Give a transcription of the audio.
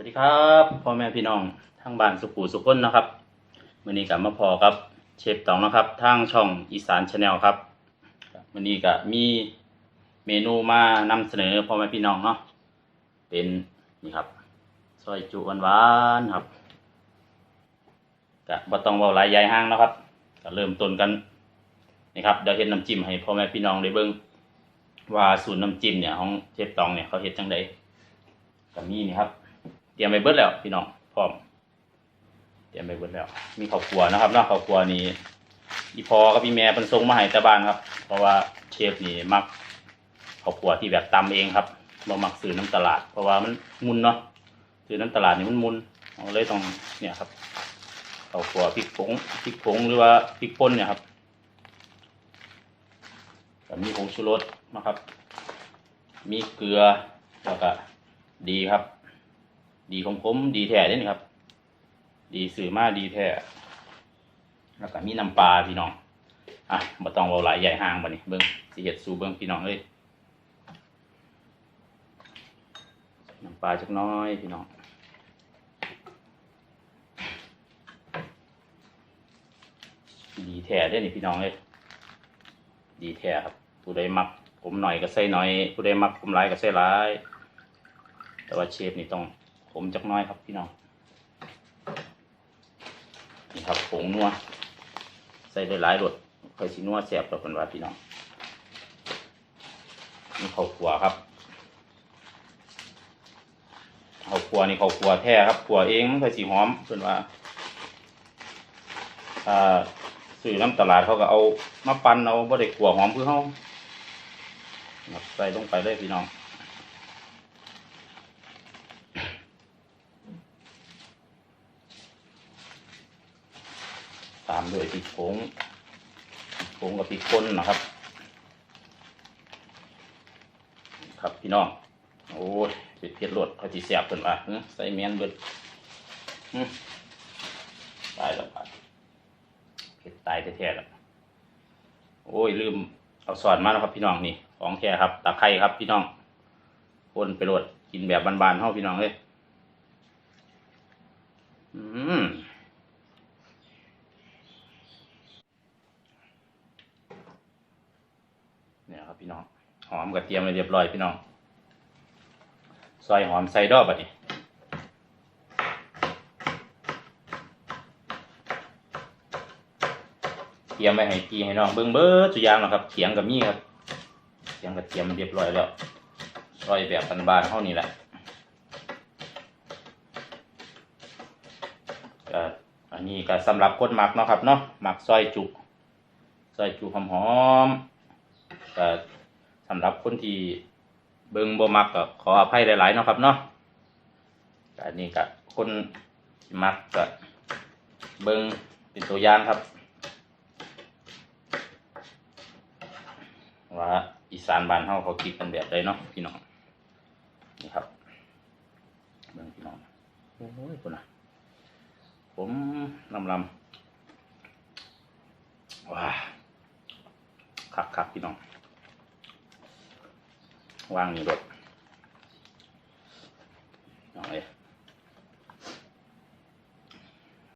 วัสดีครับพ่อแม่พี่น้องทางบ้านสุขูสุขคนนะครับวันนี้กับมาพอครับ เชฟตองนะครับ ทางช่องอีสานชาแนลครับวันนี้ก็มีเมนูมานำเสนอพ่อแม่พี่น้องเนาะเป็นนี่ครับซอยจุหวานๆครับก็บ่ต้องเว้าหลายยายห้างนะครับก็เริ่มต้นกันนี่ครับเดี๋ยวเฮ็ดน้ำจิ้มให้พ่อแม่พี่น้องได้เบิ่งว่าสูตรน้ำจิ้มเนี่ยของเชฟตองเนี่ยเขาเฮ็ดจังไดก็มีนี่ครับ รียมไปเบิดแล้วพี่น้องพร้อม เตรียมไปเบิดแล้ว มีข้าวครัวนะครับนาะข้าวครัวนี่อีพอกับพี่แม่เป็นทรงมาให้ต่บ้านครับ เพราะว่าเชฟนี่มักข้าวครัวที่แบบตำเองครับบ่มักซื้อน้ำตลาด เพราะว่ามันมุนเนาะซื้อน้ำตลาดนี่มันมุนเราเลยต้องเนี่ยครับข้าวครัวพริกผงพริกผงหรือว่าพริกป่นเนี่ยครับก็มีผงชูรสนะครับ มีเกลือแล้วก็ดีครับ ดีของผมดีแท้เด้นี่ครับ ดีสื่อมาดีแท้แล้วก็มีน้ำปลาพี่น้องอะบ่ต้องเอาหลายใหญ่ห้างบัดนี้เบิ่งสิเฮ็ดสูเบิ่งพี่น้องเลยน้ำปลาจักน้อยพี่น้องดีแท้เด้นี่พี่น้องเลยดีแท้ครับ ผู้ใดมักผมหน่อยก็ใส่หน่อย ผู้ใดมักผมหลายก็ใส่หลาย แต่ว่าเชฟนี่ต้อง ผมจักน้อยครับพี่น้องนี่ครับผงนัวใส่ได้หลายรสค่อยสินัวแซ่บต่อกันว่าพี่น้องนี่ข้าวคั่วครับข้าวคั่วนี่ข้าวคั่วแท้ครับคั่วเองมันค่อยสิหอมเพิ่นว่าอ่าซื้อน้ำตลาดเขาก็เอามาปั่นเอาบ่ได้คั่วหอมคือเฮาใส่ลงไปเลยพี่น้อง ตามด้วยพริกผงผงกับพริกป่นนะครับ ครับพี่น้อง โอ้ยเผ็ดเผ็ดรสเขาจีเสียบเพิ่นว่าใส่แมนเบิดตายแล้วครับเผ็ดตายแท้ๆแล้วโอ้ยลืมเอาสอนมาแล้วครับพี่น้องนี่ของแท้ครับตะไคร้ครับพี่น้องคนไปโรดกินแบบบานๆเฮาพี่น้องเลยอืม เนี่ย ครับพี่น้อง หอมกระเทียมเลยเรียบร้อยพี่น้อง ซอยหอมใส่ดอกบัดนี้เตรียมไว้ให้พี่ให้น้องเบิ้งเบิดสุดยางแล้วครับเขียงกับมีครับเขียงกระเทียมเรียบร้อยแล้ว ซอยแบบบานๆเท่านี้แหละก็อันนี้ก็สำหรับคนหมักเนาะครับเนาะหมักซอยจุซอยจุหอมๆ ก็สำหรับคนที่เบิ่งบ่มักก็ขออภัยหลายๆเนาะครับเนาะอันนี้ก็คนมักก็เบิ่งเป็นตัวอย่างครับ ว่าอีสานบ้านเฮาเขาคิดกันแบบใดเนาะพี่น้องนี่ครับเบิ่งพี่น้องโอ้ยพุ่นน่ะผมลำลำว้า ครับพี่น้องวางนี่รถ